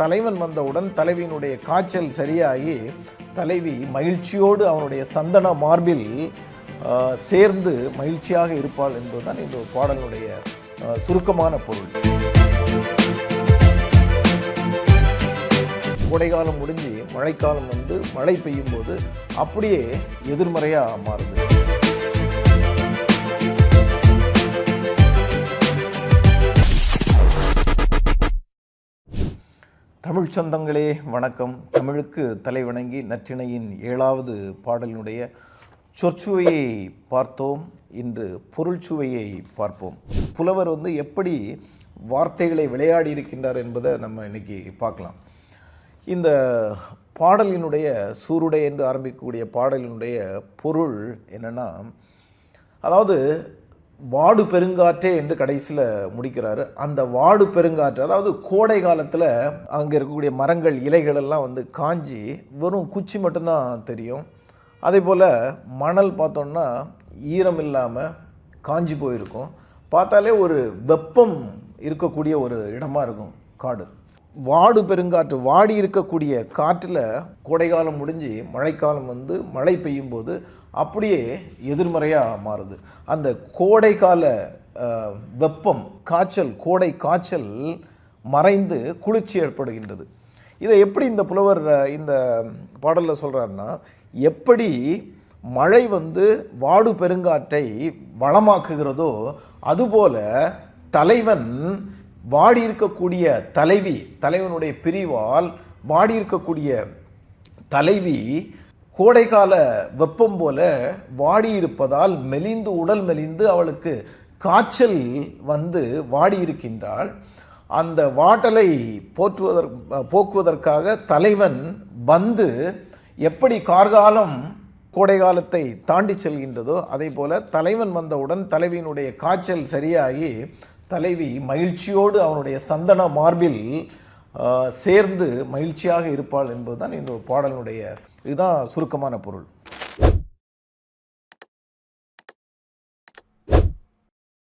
தலைவன் வந்தவுடன் தலைவியினுடைய காய்ச்சல் சரியாகி தலைவி மகிழ்ச்சியோடு அவனுடைய சந்தன மார்பில் சேர்ந்து மகிழ்ச்சியாக இருப்பாள் என்பதுதான் இந்த பாடலுடைய சுருக்கமான பொருள். கோடைக்காலம் முடிஞ்சு மழைக்காலம் வந்து மழை பெய்யும் போது அப்படியே எதிர்மறையாக மாறுது. தமிழ் சொந்தங்களே வணக்கம். தமிழுக்கு தலைவணங்கி நற்றிணையின் ஏழாவது பாடலினுடைய சொற்சுவையை பார்த்தோம். இன்று பொருள்சுவையை பார்ப்போம். புலவர் வந்து எப்படி வார்த்தைகளை விளையாடி இருக்கின்றார் என்பதை நம்ம இன்னைக்கு பார்க்கலாம். இந்த பாடலினுடைய சூருடை என்று ஆரம்பிக்கக்கூடிய பாடலினுடைய பொருள் என்னென்னா அதாவது வாடு பெருங்காற்றே என்று கடைசியில் முடிக்கிறாரு. அந்த வாடு பெருங்காற்று அதாவது கோடை காலத்தில் அங்கே இருக்கக்கூடிய மரங்கள் இலைகள் எல்லாம் வந்து காஞ்சி வெறும் குச்சி மட்டும்தான் தெரியும். அதே போல் மணல் பார்த்தோம்னா ஈரம் இல்லாமல் காஞ்சி போயிருக்கும். பார்த்தாலே ஒரு வெப்பம் இருக்கக்கூடிய ஒரு இடமா இருக்கும் காடு. வாடு பெருங்காற்று வாடி இருக்கக்கூடிய காற்றில் கோடைக்காலம் முடிஞ்சு மழைக்காலம் வந்து மழை பெய்யும் போது அப்படியே எதிர்மறையாக மாறுது. அந்த கோடைக்கால வெப்பம் காய்ச்சல் கோடை காய்ச்சல் மறைந்து குளிர்ச்சி ஏற்படுகின்றது. இதை எப்படி இந்த புலவர் இந்த பாடலில் சொல்கிறாருன்னா எப்படி மழை வந்து வாடு பெருங்காற்றை வளமாக்குகிறதோ அதுபோல தலைவன் வாடி இருக்கக்கூடிய தலைவி தலைவனுடைய பிரிவால் வாடி இருக்கக்கூடிய தலைவி கோடைக்கால வெப்பம் போல வாடியிருப்பதால் மெலிந்து உடல் மெலிந்து அவளுக்கு காய்ச்சல் வந்து வாடியிருக்கின்றாள். அந்த வாட்டலை போற்றுவதற் போக்குவதற்காக தலைவன் வந்து எப்படி கார்காலம் கோடை காலத்தை தாண்டி செல்கின்றதோ அதே போல் தலைவன் வந்தவுடன் தலைவியினுடைய காய்ச்சல் சரியாகி தலைவி மகிழ்ச்சியோடு அவனுடைய சந்தன மார்பில் சேர்ந்து மகிழ்ச்சியாக இருப்பாள் என்பதுதான் இந்த பாடலினுடைய இதுதான் சுருக்கமான பொருள்.